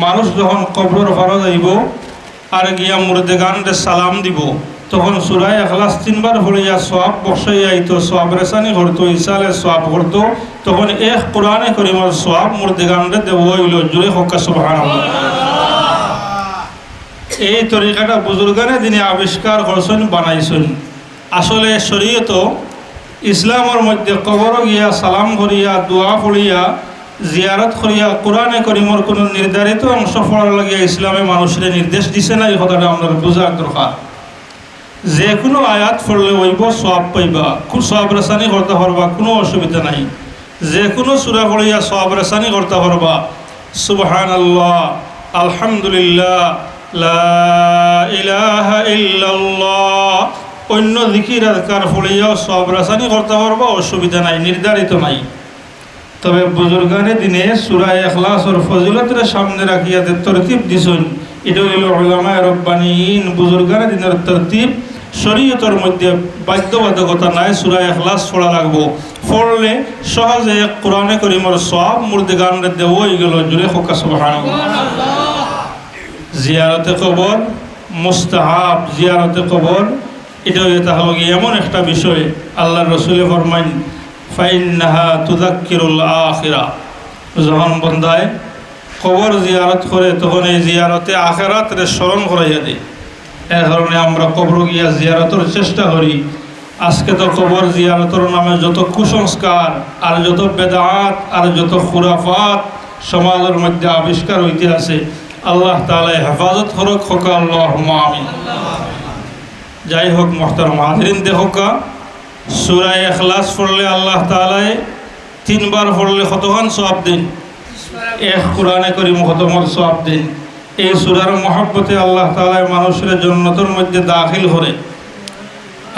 মানুষ যখন কবর ফারা যাইব আর গিয়া মুর্দে গানরে সালাম দিব, তখন সুরাই এখলাস তিনবার হলিয়া সব বসাই আইতো সব রেসানি করতো ইসালে সব করতো তখন এক কোরআনে করিমর সব মুর্দে গানরে দেব হইল জুড়ে হকা সুবহান এই তরিকাটা বুজুর্গানে যিনি আবিষ্কার করছেন বানাইছেন আসলে শরীয়ত ইসলামের মধ্যে কবর গিয়া সালাম করিয়া দোয়া পড়িয়া জিয়ারত করিয়া কোরআনে করিমর কোনো নির্ধারিত অংশ পড়ার লাগিয়া ইসলামে মানুষের নির্দেশ দিছে না, এই কথাটা আমরা বোঝার দরকার। যে কোনো আয়াত পড়লে ওইব সব পাইবা। খুব সব রেসানি করতে পারবা কোনো অসুবিধা নাই। যে কোনো সুরা পড়িয়া সব রেসানি করতে পারবা সুবহান আল্লাহ আলহামদুলিল্লাহ অন্য দিকির আজকার পড়িয়াও সব রেসানি করতে পারবা অসুবিধা নাই, নির্ধারিত নাই। তবে বুজুর্গানে দিনে সুরায় এখলাসর ফজিলতের সামনে রাখিয়া যে তরতিব দিছুন, এটা হইল ওলামায় রব্বানিন বুজুর্গানে দিনের তরতিব। শরীয়তর মধ্যে বাধ্যবাধকতা নাই, সুরায় এখলাস পড়া লাগবো। পড়লে সহজে এক কোরআনে করিমর সব মুর্দে গানের দেব গেল জুড়ে হকা সুবহান জিয়ারতে কবর, মুস্তাহাব জিয়ারতে কবর, এটা এটা হলো গিয়ে এমন একটা বিষয় আল্লাহ রসুলে ফরমাইন ফাইন্নাহা তুদাক্কিরুল আখিরা। যখন বন্ধায় কবর জিয়ারত করে, তখন এই জিয়ারতে আখেরাতরে স্মরণ করাইয়া দেয়। এ কারণে আমরা কবর গিয়া জিয়ারতের চেষ্টা করি। আজকে তো কবর জিয়ারতের নামে যত কুসংস্কার, আর যত বেদাত, আর যত খুরাফাত সমাজের মধ্যে আবিষ্কার হইতে আছে, আল্লাহ তালা হেফাজত হরক হকা আল্লাহ আমি যাই হোক, মোহতারম হাজরিন দেহকা সুরায় এখলাস পড়লে আল্লাহ তালায় তিনবার পড়লে কতক্ষণ সব দিন? এক কোরআনে করি মহতমর সব দিন? এই সুরার মহাব্বতে আল্লাহ তালায় মানুষের জন্নতর মধ্যে দাখিল করে।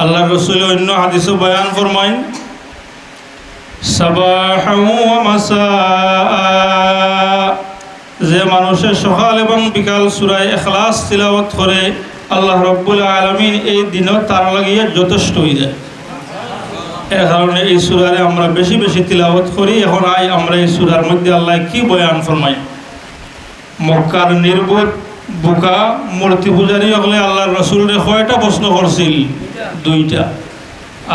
আল্লাহ রসুল অন্য হাদিসও বয়ান ফরমাইন যে মানুষের সকাল এবং বিকাল সুরায় এখলাস তিলাওয়াত করে, আল্লাহ রব্বুল আলমিন এই দিনও তার লাগিয়ে যথেষ্ট হয়ে যায়। এর কারণে এই সুরারে আমরা বেশি বেশি তিলাওয়াত করি। এখন আই আমরা এই সুরার মধ্যে আল্লাহ কি বয়ান ফরমাই মক্কার নির্বোধ বোকা, মূর্তি পূজারী হলে আল্লাহ রসুলরে কয়টা প্রশ্ন করছিল? দুইটা।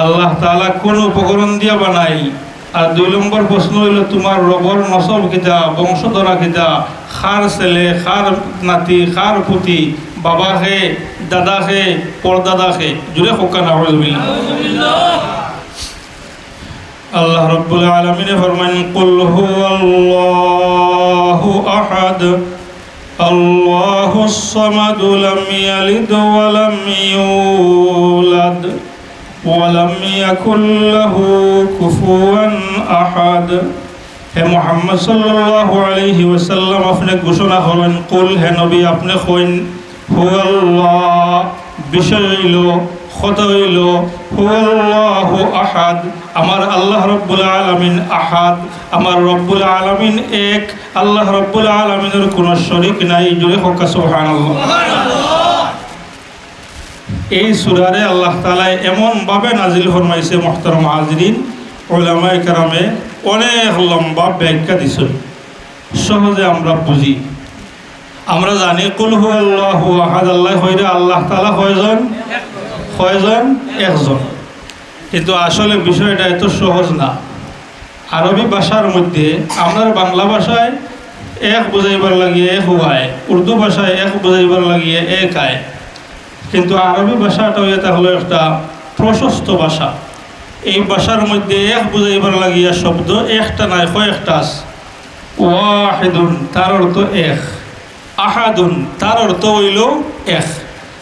আল্লাহ তালা কোন উপকরণ দিয়া বানাই আর দুই নম্বর প্রশ্ন হইল, তোমার রবর নসব কিতা, বংশধরা কিতা? খার ছেলে, খার নাতি, খার পুতি, বাবা খে দাদা খে পরদাদা খে জুড়ে হোকা না আল্লাহ রব্বুল আলমিনে ফরমান কুল হু আল্লাহু আহাদ আল্লাহু সামাদ লাম ইয়ালিদ ওয়া লাম ইউলাদ, ওয়া লাম ইয়াকুল কুফুয়ান আহাদ। হে মোহাম্মদ সাল্লাল্লাহু আলাইহি ওয়াসাল্লাম, আপনি ঘোষণা করেন কুল, হে নবী, আপনি কইন হু আল্লাহ বিষয় হইল হুয়াল্লাহু আহাদ, আমার আল্লাহ রব্বুল আলামিন আহাদ, আমার রব্বুল আলামিন এক, আল্লাহ রব্বুল আলামিনের কোনো শরীক নাই জুড়ে হোকা সুবহানাল্লাহ। এই সুরারে আল্লাহ তালায় এমনভাবে নাজিল ফরমাইছে, মোহতরম হাজরিন ওলামায় কারামে অনেক লম্বা ব্যাখ্যা দিছেন। সহজে আমরা বুঝি। আমরা জানি, কুল আল্লাহ আহাদ আল্লাহ আল্লাহ তালা কয়জন? কয়জন? একজন। কিন্তু আসলে বিষয়টা এত সহজ না। আরবি ভাষার মধ্যে আমরা বাংলা ভাষায় এক বুঝাইবার লাগিয়ে এক হুয়ায় উর্দু ভাষায় এক বুঝাইবার লাগিয়ে এক আয়। কিন্তু আরবি ভাষাটা এটা হলো একটা প্রশস্ত ভাষা। এই ভাষার মধ্যে এক বুঝাইবার লাগিয়া শব্দ একটা নাই, কয়েকটা আছে। ওয়াহিদুন, তার অর্থ এক। আহাদুন, তার অর্থ হইল এক।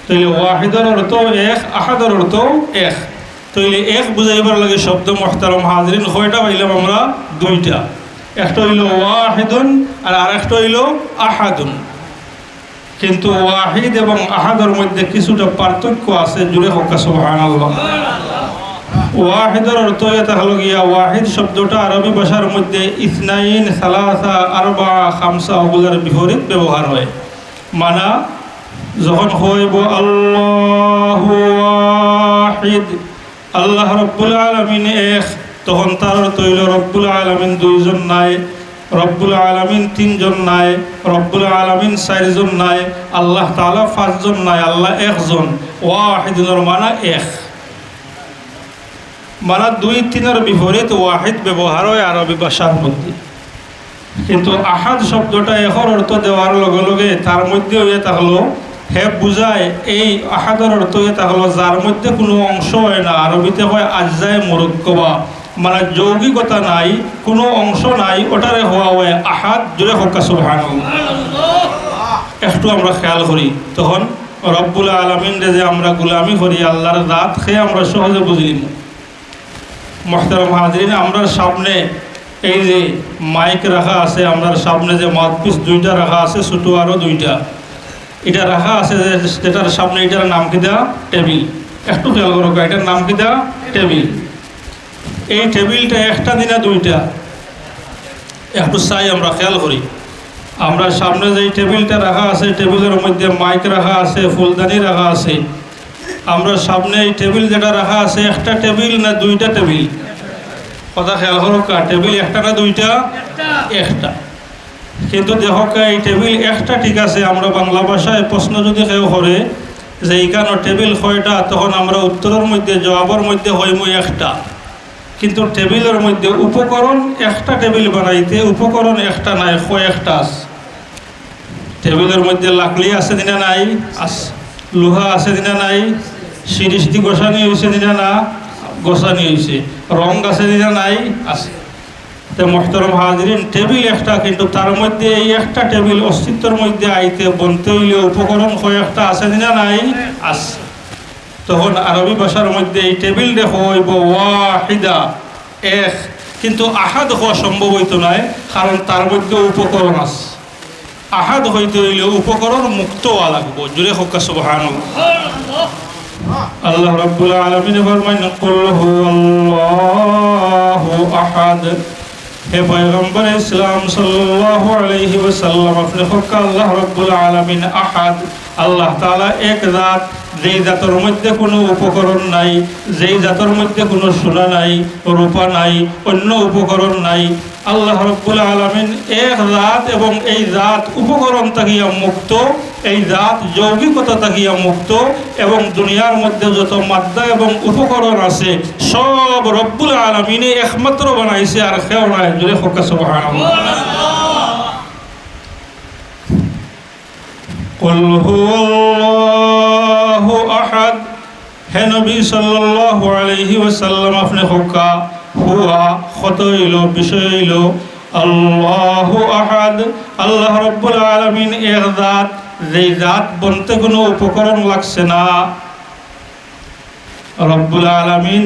তাইলে ওয়াহিদর অর্থ এক, আহাদর অর্থ এক। তাইলে এক বুঝাইবার লাগে শব্দ মোহতারম হাজরিন, কয়টা পাইলাম আমরা? দুইটা। একটা হইল ওয়াহিদুন আর আরেকটা হইল আহাদুন। কিন্তু ওয়াহিদ এবং আহাদের মধ্যে কিছুটা পার্থক্য আছে, জুড়ে হকা সুবহানাল্লাহ। ওয়াহিদের অর্থ এটা হলো গিয়া, ওয়াহিদ শব্দটা আরবি ভাষার মধ্যে ইসনাইন, সালাসা, আরবা, খামসা ওগুলার বিপরীত ব্যবহার হয়। মানা, যখন হইব আল্লাহ ওয়াহিদ, আল্লাহ রব্বুল আলমিন এক, তখন তার তৈল রব্বুল আলমিন দুইজন নাই, রব্বুল আলমিন তিনজন নাই, রব্বুল আলমিন চাৰিজন নাই, আল্লাহ তালা পাঁচজন নাই, আল্লাহ একজন ওয়াহিদুর মানা এক। মানা দুই তিনের বিপরীত ওয়াহিদ ব্যবহার হয় আরবি ভাষার মধ্যে। কিন্তু আহাদ শব্দটা এখর অর্থ দেওয়ার লগে লগে তার মধ্যে হয়ে থাকল, হে বুঝায়, এই আহাদের অর্থ হয়ে থাকল, যার মধ্যে কোনো অংশ হয় না। আরবিতে হয় আজ্জায় মোরক্কবা। মানে যৌগিকতা নাই, কোনো অংশ নাই, ওটারে হওয়া হয় আহাদ। জুড়ে হকা সুবহান একটু আমরা খেয়াল করি। তখন রব্বুল আলমিন যে আমরা গুলামি করি, আল্লাহর রাত খেয়ে আমরা সহজে বুঝলিম মোহতারাম হাজরিন আমরা সামনে এই যে মাইক রাখা আছে আমার সামনে যে মাউথপিস দুইটা রাখা আছে, ছোটো আরও দুইটা। এটা রাখা আছে যে যেটার সামনে এটার নাম কি দেওয়া? টেবিল। একটু খেয়াল করো এটার নাম কি দেওয়া? টেবিল। এই টেবিলটা একটা দিনা দুইটা। একটু চাই আমরা, খেয়াল করি। আমরা সামনে যে টেবিলটা রাখা আছে, টেবিলের মধ্যে মাইক রাখা আছে, ফুলদানি রাখা আছে আমরা সামনে এই টেবিল যেটা রাখা আছে একটা টেবিল না দুইটা টেবিল? কথা খেয়াল করো টেবিল একটা না দুইটা? একটা। কিন্তু দেখো কা এই টেবিল একটা ঠিক আছে আমরা বাংলা ভাষায় প্রশ্ন যদি কেউ করে যে এইখানে টেবিল কয়টা তখন আমরা উত্তরের মধ্যে জবাবের মধ্যে হইমু একটা। কিন্তু টেবিলের মধ্যে উপকরণ একটা টেবিল বানাইতে উপকরণ একটা নাই কয়েকটা আছে? টেবিলের মধ্যে লাকড়ি আছে দিনা নাই? আছে। লোহা আছে দিনা নাই, সিঁড়ি সিঁড়ি গোসানি হয়েছে দিনা না গোসানি হয়েছে। রং আছে দিনা নাই, আছে। তো মোহতরম হাজরিন, টেবিল একটা, কিন্তু তার মধ্যে এই একটা টেবিল অস্তিত্বের মধ্যে আইতে বনতে হইলে উপকরণ কয়েকটা আছে দিনা নাই, আছে। তখন আরবি ভাষার মধ্যে এই টেবিল দেখো হইব ওয়াহিদা, এক। কিন্তু আহাদ হওয়া সম্ভব হইতো নয় কারণ তার মধ্যে উপকরণ আছে। আহাদ হইতে হইলে উপকরণ মুক্ত লাগবো। জুড়ে হোক সুবহান আল্লাহ রব্বুল আলমিন ফরমাইন, কুল হুয়াল্লাহু আহাদ। হে পয়গম্বর ইসলাম সাল্লাল্লাহু আলাইহি ওয়াসাল্লাম, আপনি হোক আল্লাহ রব্বুল আলামিন আহাদ। আল্লাহ তাআলা এক জাত যেই জাতের মধ্যে কোনো উপকরণ নাই যেই জাতের মধ্যে কোনো সোনা নাই রূপা নাই অন্য উপকরণ নাই আল্লাহ রব্বুল আলমিন এক জাত এবং এই জাত উপকরণ তাকিয়া মুক্ত এই জাত যৌগিকতা তাকিয়া মুক্ত এবং দুনিয়ার মধ্যে যত মাদ্দা এবং উপকরণ আছে সব রব্বুল আলমিনে একমাত্র বানাইছে আর কেউ নাই জুড়ে ফোকাস قل هو الله أحد হে নবী সাল্লাল্লাহু আলাইহি ওয়াসাল্লাম, আপনি হোকা হুয়া কত হইল বিষয় হইল আল্লাহু আহাদ, আল্লাহ রব্বুল আলামিন এক জাত, যেই জাত বনতে কোনো উপকরণ লাগছে না। রব্বুল আলামিন,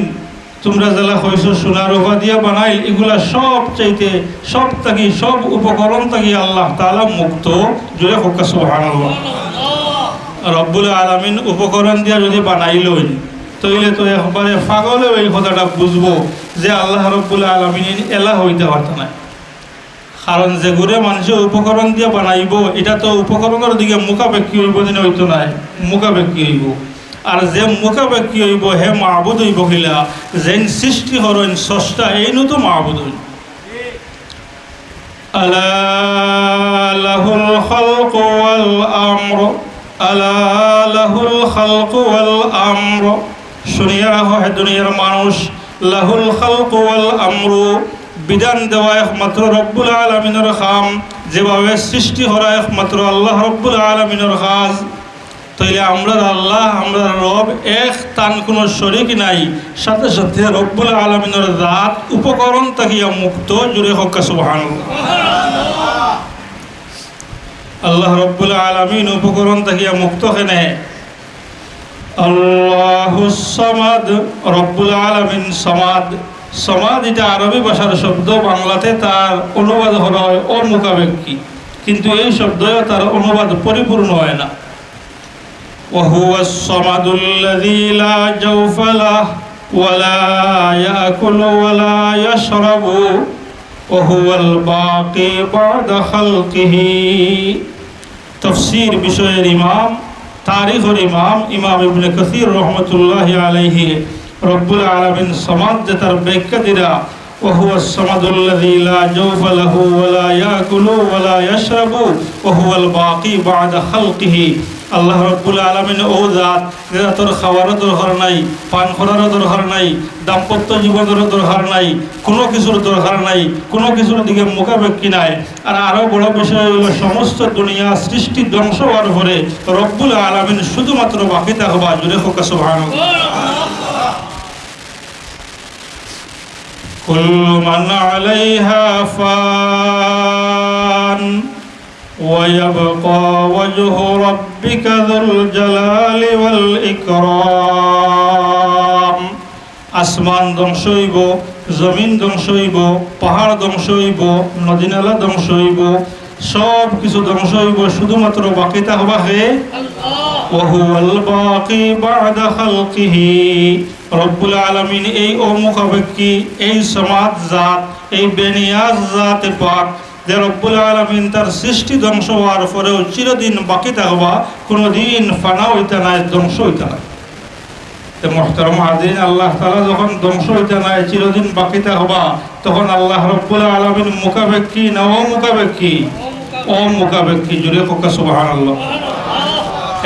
তোমরা যারা হয়েছো সোনার রূপা দিয়া বানাইল, এগুলা সব চাইতে সব থাকি, সব উপকরণ থাকি আল্লাহ তাআলা মুক্ত জুড়ে হোক সুবহানাল্লাহ। রব্বুল আলমিন উপকরণ দিয়া যদি বানাইলই তইলে তো একবারে পাগলে ওই কথাটা বুঝব যে আল্লাহ রব্বুল আলমিন এলা হইতে পারত না। কারণ যে ঘুরে মানুষে উপকরণ দিয়ে বানাইব, এটা তো উপকরণের দিকে মুখাপেক্ষী হইব দিনে হইতো নাই মুখাপেক্ষী হইব। আর যে মুখাপেক্ষী হইব, হে মাহবুদ হইব কিলা যেন সৃষ্টি হরইন স্রষ্টা, এই নত মাহবুদ হইব আলা লাহুল খালকু ওয়াল আমর। আলা লাহুল লাহুল খাম, যেভাবে সৃষ্টি করা একমাত্র আল্লাহ রব্বুল আলমিনের কাজ তাইলে আমরা আল্লাহ, আমরা রব এক তান কোনো শরিক নাই। সাথে সাথে রব্বুল আলমিনের রাত উপকরণ তাকিয়া মুক্ত, জুড়ে হকা সুবহান আল্লাহ রব্বুল আলমিন উপকরণ তাকিয়া মুক্ত হেনে আল্লাহু সমাদ রব্বুল আলমিন সমাদ সমাদ এটা আরবি ভাষার শব্দ বাংলাতে তার অনুবাদ করা হয় অমুখাবেক্ষী কিন্তু এই শব্দও তার অনুবাদ পরিপূর্ণ হয় না وهو الصمد الذي لا جوف له ولا يأكل ولا يشرب وهو الباقي بعد خلقه তফসির বিষয়ের ইমাম তারিখের ইমাম ইমাম ইবনে কাসির রহমতুল্লাহ আলাইহি রব্বুল আলমিন সমাজ যে তার ব্যাখ্যা দিরা وهو الصمد الذي لا جوف له ولا يأكل ولا يشرب وهو الباقي بعد خلقه আল্লাহ রব্বুল আলমিন ও জাত যেটা তোর খাওয়ারও দরকার নাই পান করারও দরকার নাই দাম্পত্য জীবনেরও দরকার নাই কোনো কিছুর দরকার নাই কোনো কিছুর দিকে মুখাপেক্ষি নাই আর আরও বড় বিষয় হলো সমস্ত দুনিয়া সৃষ্টি ধ্বংস হওয়ার পরে রব্বুল আলমিন শুধুমাত্র বাকি থাকবা জুড়ে হোক সুবহান كل من عليها فان ويبقى وجه ربك ذو الجلال والإكرام আসমান ধ্বংস হইব জমিন ধ্বংস হইব পাহাড় ধ্বংস হইব নদী নালা ধ্বংস হইব সব কিছু ধ্বংস হইব শুধুমাত্র বাকি থাকবা হে وهو الباقي بعد خلقه রব্বুল আলমিন এই অমুখাপেক্ষী এই সমাজ জাত এই বেনিয়াজ জাতে পাক যে রব্বুল আলমিন তার সৃষ্টি ধ্বংস হওয়ার পরেও চিরদিন বাকি থাকবা, কোনোদিন ফানা হইতে নাই, ধ্বংস হইতে নাই। তো মোহতরম আল্লাহ তালা যখন ধ্বংস হইতে নাই, চিরদিন বাকি থাকবা, তখন আল্লাহ রব্বুল আলমিন মুখাপেক্ষী না অমুখাপেক্ষী? অমুখাপেক্ষী জুড়ে ফোকা সুবাহ আল্লাহ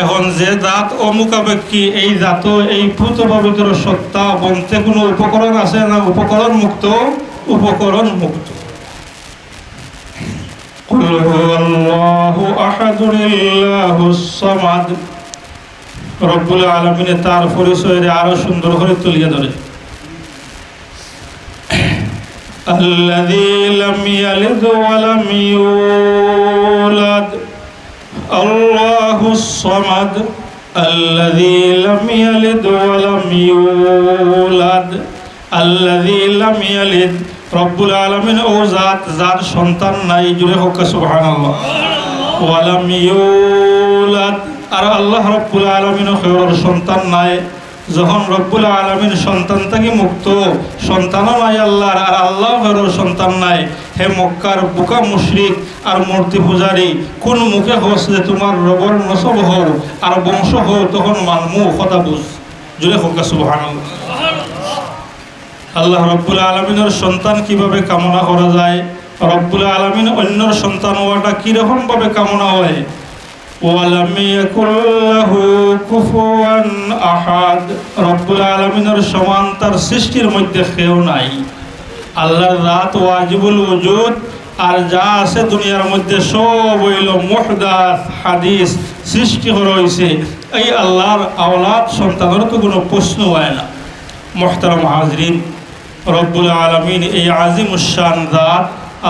এখন যে জাত অমুখাপেক্ষী, এই জাত এই ভূত পবিত্র সত্তা, বনতে কোনো উপকরণ আছে না উপকরণ মুক্ত? উপকরণ মুক্ত। قل هو الله أحد الله الصمد রব্বুল আলমিনে তার পরিচয়ের আরো সুন্দর করে তুলিয়ে ধরে الذي لم يلد ولم يولد الله الصمد الذي لم يلد ولم يولد الذي لم يلد রব্বুল আলমিন ও জাত যার সন্তান নাই, জুড়ে হোক ইউলাদ। আর আল্লাহ রব্বুল আলমিন সন্তান নাই। যখন রব্বুল আলমিন সন্তান থেকে মুক্ত, সন্তানও নাই আল্লাহর, আর আল্লাহ খেওয়ার সন্তান নাই। হে মক্কার বুকা মুশরিক আর মূর্তি পূজারি, কোন মুখে হস যে তোমার রবর নসব হও আর বংশ হও তখন মানমু, কথা বুঝ। জুড়ে হোক সুবহানাল্লাহ। আল্লাহ রব্বুল আলমিনের সন্তান কীভাবে কামনা করা যায়? রব্বুল আলমিন অন্যর সন্তান হওয়াটা কীরকম ভাবে কামনা হয়? সৃষ্টির মধ্যে নাই। আল্লাহর আর যা আছে দুনিয়ার মধ্যে সব সৃষ্টি হয়েছে এই আল্লাহর আওলাদ সন্তানের তো কোনো প্রশ্ন হয় না। মোহতারাম হাজরিন রব্বুল আলমিন এই আজিম উসান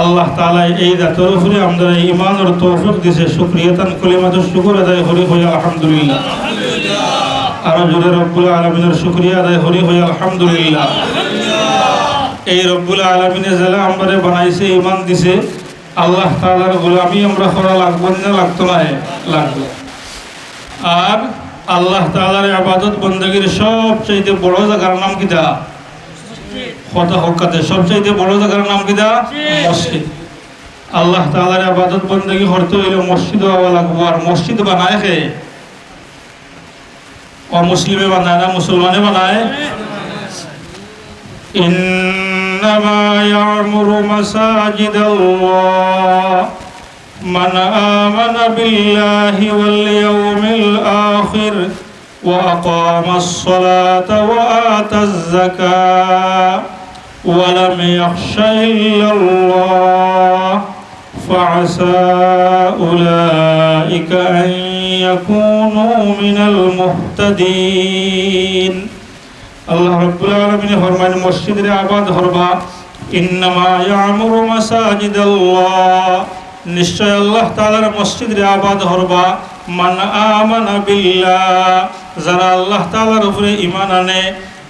আল্লাহ তালা এই রাতের উপরে আমরা ইমানের তৌফিক দিছে শুক্রিয়তান কলিমাত শুকুর আদায় হরি হই আলহামদুলিল্লাহ। আরও জোরে রব্বুল আলমিনের শুক্রিয়া আদায় হরি হই আলহামদুলিল্লাহ। এই রব্বুল আলমিনে জেলা আমরা বানাইছে ইমান দিছে। আল্লাহ তালার গোলামি আমরা করা লাগবো না, লাগতো না লাগবে। আর আল্লাহ তালার আবাদত বন্দগীর সবচাইতে বড় জায়গার নাম কিতা? কথা হকাতে সবচাইতে বড় জায়গার নাম কিতা মসজিদ আল্লাহ তালার আবাদত বন্দগী করতে হইলে মসজিদ হওয়া লাগবো আর মসজিদ বানায় খে অমুসলিমে বানায় না মুসলমানে বানায় إنما يعمر مساجد الله من آمن بالله واليوم الآخر وأقام الصلاة وآتى الزكاة ولم يخش إلا الله فعسى أولئك أن يكونوا من المهتدين আল্লাহ রব্বুল আলমিনে ফরমান মসজিদের আবাদ হরবা ইন্নামা ইয়ামুরু মাসাজিদাল্লাহ নিশ্চয় আল্লাহ তাআলার মসজিদের আবাদ হরবা মান আমানা বিল্লাহ যারা আল্লাহ তাআলার উপরে ঈমান আনে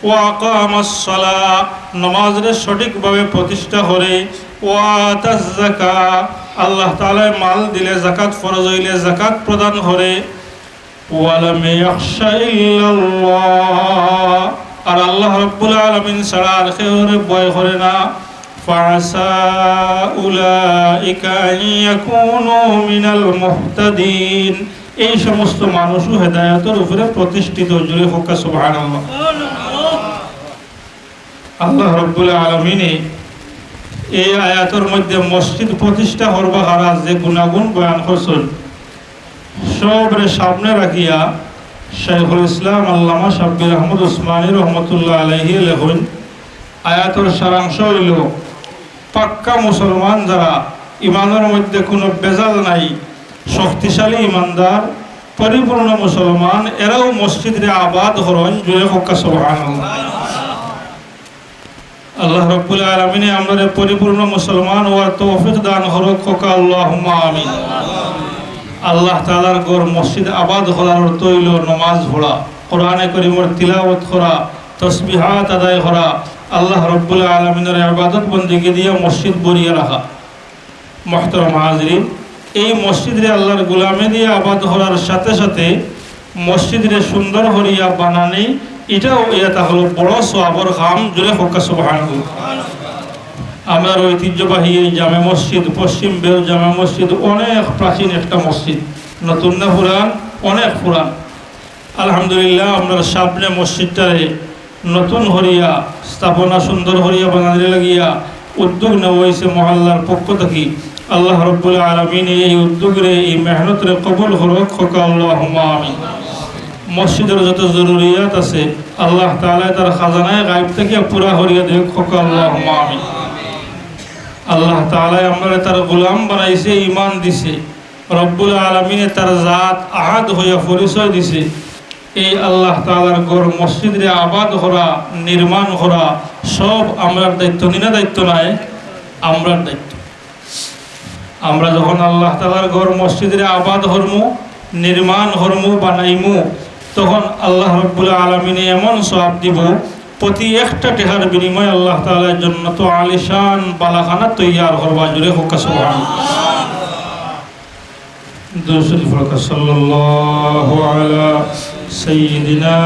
ও আকামাস সালাহ নমাজের সঠিকভাবে প্রতিষ্ঠা করে। আল্লাহ তাআলা মাল দিলে, যাকাত ফরজ হইলে যাকাত প্রদান করে। আর আল্লাহ রব্বুল আলমিন ছাড়া আর করে না। মিনাল এই সমস্ত মানুষও হেদায়তের উপরে প্রতিষ্ঠিত জুড়ে হোকা সুবহানাল্লাহ। আল্লাহ রব্বুল আলমিনে এই আয়াতের মধ্যে মসজিদ প্রতিষ্ঠা করবা হারা যে গুণাগুণ বয়ান করছেন, সবরে সামনে রাখিয়া শেখুল ইসলাম আল্লামা সাব্বির আহমদ উসমানী রহমতুল্লাহ আলহি লেখুন আয়াতর সারাংশ হইল, পাক্কা মুসলমান যারা ইমানের মধ্যে কোনো বেজাল নাই, শক্তিশালী ইমানদার পরিপূর্ণ মুসলমান, এরাও মসজিদে আবাদ হরণ জুড়ে হক্কা সুবহানাল্লাহ। আল্লাহ রব্বুল আলমিনে আমরা পরিপূর্ণ মুসলমান হওয়ার তৌফিক দান হরক হকা আল্লাহুম্মা আমিন। আল্লাহ তালার গড় মসজিদ আবাদ হলার অর্থ হইল নমাজ পড়া, কোরআনে করিমর তিলাওয়াত করা, তসবিহাত আদায় করা, আল্লাহ রব্বুল আলমিনের আবাদত বন্দিকে দিয়ে মসজিদ বরিয়ে রাখা। মহতরম হাজরিন, এই মসজিদে আল্লাহর গোলামে দিয়ে আবাদ হওয়ার সাথে সাথে মসজিদে সুন্দর হরিয়া বানানি এটাও এটা হলো বড় সোয়াবর খাম জুড়ে ফোকাস সুবহান আমার ঐতিহ্যবাহী এই জামে মসজিদ, পশ্চিম বেল জামে মসজিদ অনেক প্রাচীন একটা মসজিদ। নতুন না পুরান, অনেক পুরান। আলহামদুলিল্লাহ, আমরা সামনে মসজিদটারে নতুন হরিয়া, স্থাপনা সুন্দর হরিয়া বানাতে লাগিয়া উদ্যোগ নেওয়া হয়েছে মহল্লার পক্ষ থেকে। আল্লাহ রব্বুল আলমিন এই উদ্যোগরে এই মেহনতরে কবল হরক খোকা আল্লাহ আমিন। মসজিদের যত জরুরিয়াত আছে, আল্লাহ তাআলা তার খাজানায় গাইব থেকে পুরা হরিয়া খোকা আল্লাহ আমিন। আল্লাহ তাআলা আমরা তার গোলাম বানাইছে ইমান দিছে। রব্বুল আলমিনে তার জাত, আহাদ হইয়া পরিচয় দিছে। এই আল্লাহ তাআলার গড় মসজিদে আবাদ করা নির্মাণ করা সব আমরার দায়িত্ব। নিনা দায়িত্ব নাই, আমরার দায়িত্ব। আমরা যখন আল্লাহ তাআলার গড় মসজিদে আবাদ হরমু, নির্মাণ হরমু, বানাইমু তখন আল্লাহ রব্বুল আলমিনে এমন সব দিব, প্রতি একটা টেহার বিনিময়ে আল্লাহ তাআলার জন্য তো আলিশান বালাখানা তৈয়ার হরবা জুড়ে হোক দুরুদ ফরকা সাল্লাল্লাহু আলা সাইয়্যিদিনা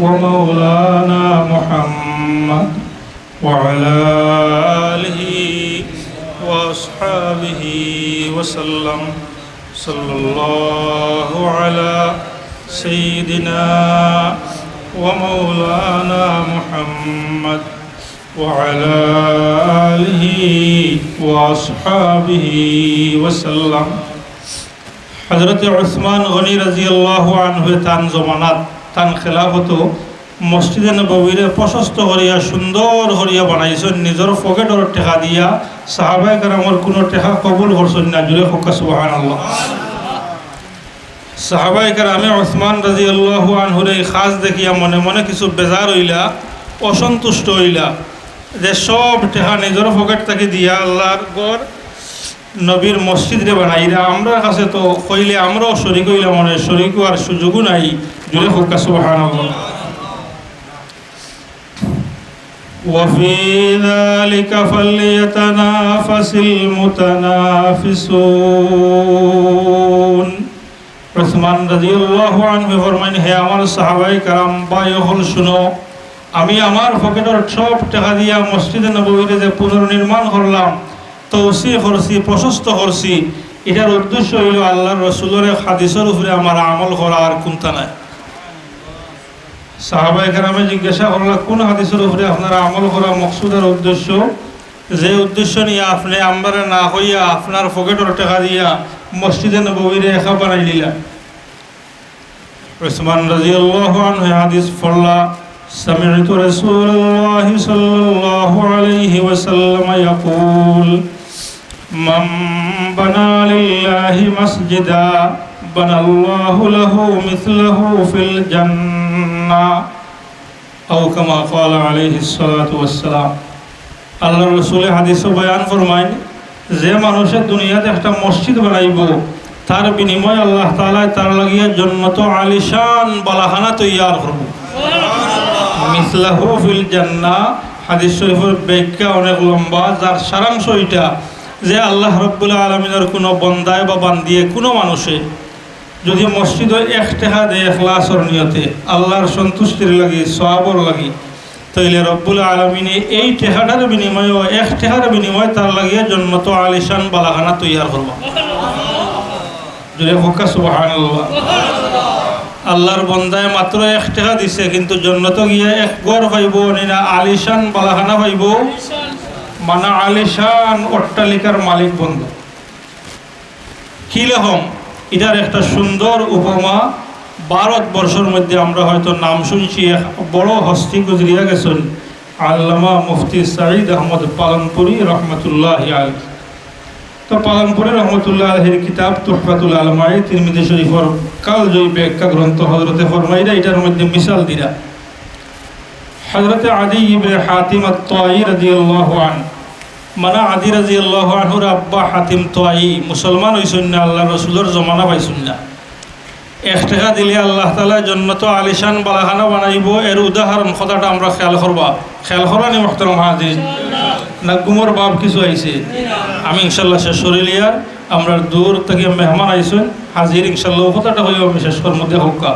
ওয়া মাওলানা মুহাম্মদ ওয়া আলা আলিহি ওয়া আসহাবিহি ওয়া সাল্লাম। সাল্লাল্লাহু আলা سيدنا ومولانا محمد وعلى آله وأصحابه وسلم হজরত ওসমান গনি রাজি আল্লাহ আনহু তান জমানাত তান খেলাফত মসজিদে নবীরে প্রশস্ত হরিয়া সুন্দর হরিয়া বানাইছেন নিজের পকেটর টেকা দিয়া সাহাবাই কারামর কোনো টেকা কবুল করছেন না জুড়ে ফোকা সুবাহান আল্লাহ সাহাবাই কারামে ওসমান রাজি আল্লাহ আনহুর এই খাস দেখিয়া মনে মনে কিছু বেজার হইলা অসন্তুষ্ট হইলা যে সব টেহা নিজের পকেট থেকে দিয়া আল্লাহর গড় নবীর মসজিদে বানাইরা আমরা কাছে তো কইলে আমরাও শরিক হইলাম মনে শরিক হওয়ার সুযোগও নাই জুড়ে হোক সুবাহান وفي ذلك فليتنافس المتنافسون উসমান রাদিয়াল্লাহু আনহু ফরমান হে আমার সাহাবাই কারাম বাই হল শুনো, আমি আমার পকেটের সব টাকা দিয়া মসজিদে নববীতে যে পুনর্নির্মাণ করলাম তৌসি করছি, প্রশস্ত করছি, এটার উদ্দেশ্য হইল আল্লাহর রসুলের হাদিসের উপরে আমার আমল করা আর কোনটা নাই। সাহাবাই কারামে জিজ্ঞাসা করলা, কোন হাদিসের উপরে আপনারা আমল করা মকসুদের উদ্দেশ্য? যে উদ্দেশ্য নিয়ে আপনি আমরা না হইয়া আপনার পকেটের টাকা দিয়া মসজিদে নবীরে একা বানাই দিলা উসমান রাদিয়াল্লাহু আনহু হাদিস পড়লা سمعت رسول الله صلى الله عليه وسلم يقول من بنى لله مسجدا بنى الله له مثله في الجنة أو كما قال عليه الصلاة والسلام আল্লাহ রসুল হাদিস বয়ান ফরমায় যে মানুষের দুনিয়াতে একটা মসজিদ বানাইব, তার বিনিময় আল্লাহ তালা তার লাগিয়ে জন্নত আলিশান বালাহানা তৈয়ার করব। মিসলাহু জান্না, হাদিস শরীফের ব্যাখ্যা অনেক লম্বা, যার সারাংশ এটা যে আল্লাহ রব্বুল্লাহ আলমিনের কোনো বন্দায় বা বান্দিয়ে কোনো মানুষে যদি মসজিদ এক টেহা দেয় এখলাসর নিয়তে, আল্লাহর সন্তুষ্টির লাগি সহাবর লাগি তাইলে রব্বুল আলমিনে এই টেহাটার বিনিময় এক টেহার বিনিময় তার লাগিয়ে জন্মত আলিশান বালাখানা তৈয়ার করব। আল্লাহর বন্দায় মাত্র এক টেহা দিছে, কিন্তু জন্নত গিয়ে এক গড় পাইব না আলিশান বালাখানা পাইব মানা আলিশান অট্টালিকার মালিক বন্ধু। কীরকম এটার একটা সুন্দর উপমা ভারতবর্ষের মধ্যে আমরা হয়তো নাম শুনছি বড় হস্তি গুজরিয়া গেছেন আল্লামা মুফতি সাঈদ আহমদ পালনপুরি রহমতুল্লাহ আল তো পালনপুরি রহমতুল্লাহ আলহের কিতাব তুহফাতুল আলমাই তিরমিদি শরীফর কালজয়ী ব্যাখ্যা গ্রন্থ হজরতে ফরমাইরা, এটার মধ্যে মিশাল দিরা। হজরতে আদি ইবনে হাতিম আত্মাই রাদিয়াল্লাহু আনহু। মানে আদি রাজি আল্লাহ আনহুর আব্বা হাতিম তোয়াই মুসলমান হইসুন না আল্লাহ রসুলোর জমানা পাইছুন না। এক টাকা দিলে আল্লাহ তালা জন্য তো আলিশান বালাখানা বানাইব। এর উদাহরণ কথাটা আমরা খেয়াল করবা। খেয়াল করা নি মহতরম হাজির? না, গুমর বাপ কিছু আইছে। আমি ইনশাল্লাহ শেষ করিলিয়ার আমরা দূর থেকে মেহমান আইসুন। হাজির ইনশাল্লাহ কথাটা হইব আমি শেষ করার মধ্যে হোকা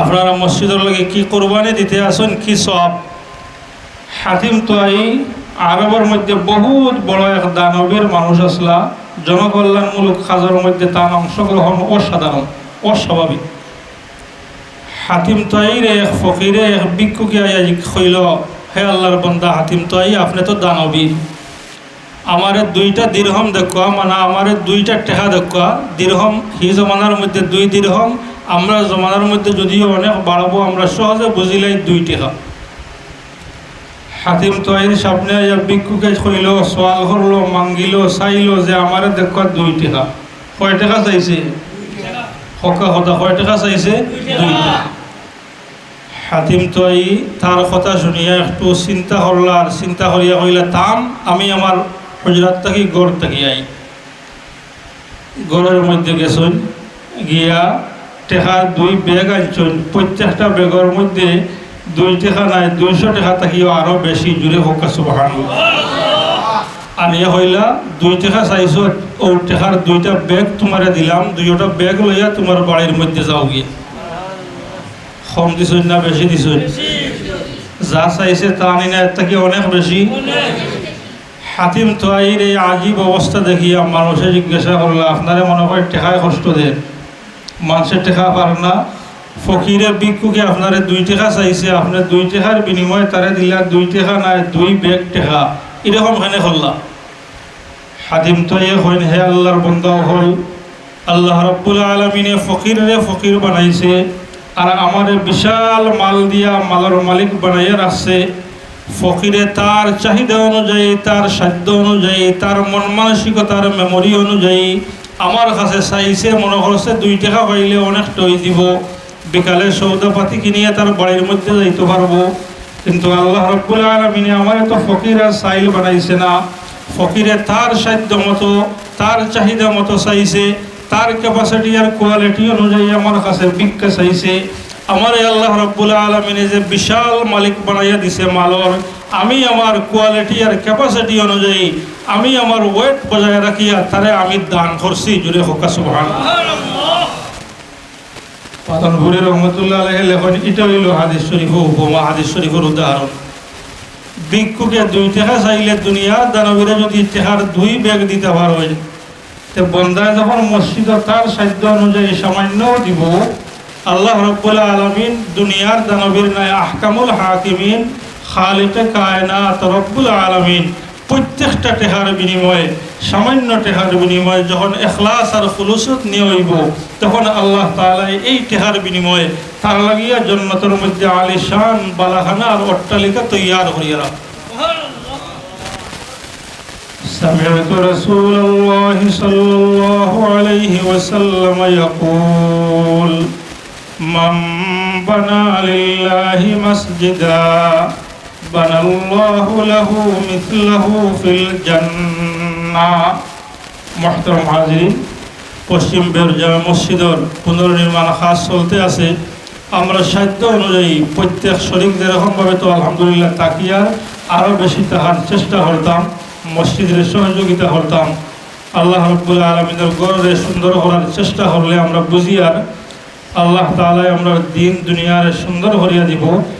আপনারা মসজিদের লগে কি কোরবানি দিতে আসুন, কি সব হাতিম তোয়াই আরবের মধ্যে বহুত বড় এক দানবীর মানুষ আসলা। জনকল্যাণমূলক কাজের মধ্যে তার অংশগ্রহণ অসাধারণ। অস্বাভাবিক। হাতিম তাইর এক ফকিরে, এক ভিক্ষুকে আইয়া হইল, হে আল্লাহর বন্দা, হাতিম তাই, আপনি তো দানবীর আমারে দুইটা দীর্ঘম দেখুয়া মানে আমারে দুইটা টেকা দেখুয়া দীর্ঘম হি জমানার মধ্যে দুই দীর্ঘম আমরা জমানার মধ্যে যদিও অনেক বাড়াবো, আমরা সহজে বুঝিলাই দুই টেকা হাতিম তৈর সামনে আইয়া ভিক্ষুকে কইল, সোয়াল করল, মাঙ্গিল, চাইল যে আমার দেখ দুই টাকা কয় টাকা চাইছে? হকা কথা কয় টাকা চাইছে টাকা হাতিম তৈ তার কথা শুনিয়া একটু চিন্তা করলা, আর চিন্তা করিয়া কইলা তাম আমি আমার হজরাত থাকি গড় থাকি আই। গড়ের মধ্যে গেছুন, গিয়া টেকার দুই ব্যাগ আনছুন। প্রত্যেকটা ব্যাগের মধ্যে দুই টাকা নাই, দুইশো টাকা থাকিও আরও বেশি জুড়ে হোক সুবাহান আনিয়া হইলা দুই টাকা চাইছো ও টাকার দুইটা ব্যাগ তোমারে দিলাম দুইটা ব্যাগ লইয়া তোমার বাড়ির মধ্যে যাও গিয়ে কম দিছ না বেশি দিছ যা চাইছে তা আনি না থেকে অনেক বেশি হাতিম তোয়াইর এই আজীব অবস্থা দেখিয়া মানুষে জিজ্ঞাসা করল আপনারে মনে হয় টেকায় কষ্ট দেয় মানুষের টেকা পার না। ফকিরে ভিক্ষুকে আপনারে দুই টাকা চাইছে আপনার দুই টাকার বিনিময়ে তারে দিলা, দুই টাকা নাই, দুই ব্যাগ টাকা। এরকম খানে করলা হাতিম তো এ হইন হে আল্লাহর বন্ধ হল। আল্লাহ রব্বুল আলমিনে ফকিরে ফকির বানাইছে, আর আমারে বিশাল মাল দিয়া মালের মালিক বানাইয়া রাখছে। ফকিরে তার চাহিদা অনুযায়ী, তার সাধ্য অনুযায়ী, তার মন মানসিকতার মেমোরি অনুযায়ী আমার কাছে চাইছে, মনে করছে দুই টাকা পাইলে অনেক টই দিব। বিকালে সৌদাপাতি কিনিয়ে তার বাড়ির মধ্যে যাইতে পারব। কিন্তু আল্লাহ রব্বুল আলমিনে আমার তো ফকির আর সাইল বানাইছে না। ফকিরে তার সাধ্য মতো, তার চাহিদা মতো চাইছে, তার ক্যাপাসিটি আর কোয়ালিটি অনুযায়ী আমার কাছে ভিক্ষা চাইছে। আমার আল্লাহ রব্বুল আলমিনে যে বিশাল মালিক বানাইয়া দিছে মালর আমি আমার কোয়ালিটি আর ক্যাপাসিটি অনুযায়ী, আমি আমার ওয়েট বজায় রাখিয়া তারে আমি দান করছি জুড়ে হোকা সুবহান পাতনপুরি রহমতুল্লাহ আলহে লেখন, এটা হইল হাদিস শরীফ, উপমা, হাদিস শরীফের উদাহরণ। ভিক্ষুকে দুই টাকা চাইলে দুনিয়ার দানবীরা যদি টাকার দুই ব্যাগ দিতে পারে, তো বন্দায় যখন মসজিদ তার সাধ্য অনুযায়ী সামান্য দিব, আল্লাহ রব্বুল আলমিন দুনিয়ার দানবীর নাই আহকামুল হাকিমিন, খালিকে কায়নাত রব্বুল আলমিন। প্রত্যেকটা টেহার বিনিময়ে সামান্য টেহার বিনিময়ে যখন এখলাস আর খুলুসত নিয়ে হইব তখন আল্লাহ তালাই এই টেহার বিনিময়ে তার লাগিয়া জন্নতের মধ্যে আলিশান বালাখানা আর অট্টালিকা তৈয়ার করিয়া রাখ سمعت رسول الله صلى الله عليه وسلم يقول من بنى لله مسجدا بنى الله له مثله في الجنة محترم حاضرين পশ্চিম বেরজা মসজিদের পুনর্নির্মাণ কাজ চলতে আছে আমরা সাধ্য অনুযায়ী প্রত্যেক শরিক যেরকমভাবে তো আলহামদুলিল্লাহ তাকিয়ার আরও বেশি তাহার চেষ্টা করতাম মসজিদের সহযোগিতা করতাম আল্লাহ রব্বুল আলমিনের গড়ে সুন্দর করার চেষ্টা করলে আমরা বুঝি আর আল্লাহ তালাই আমরা দিন দুনিয়ার সুন্দর করিয়া দিব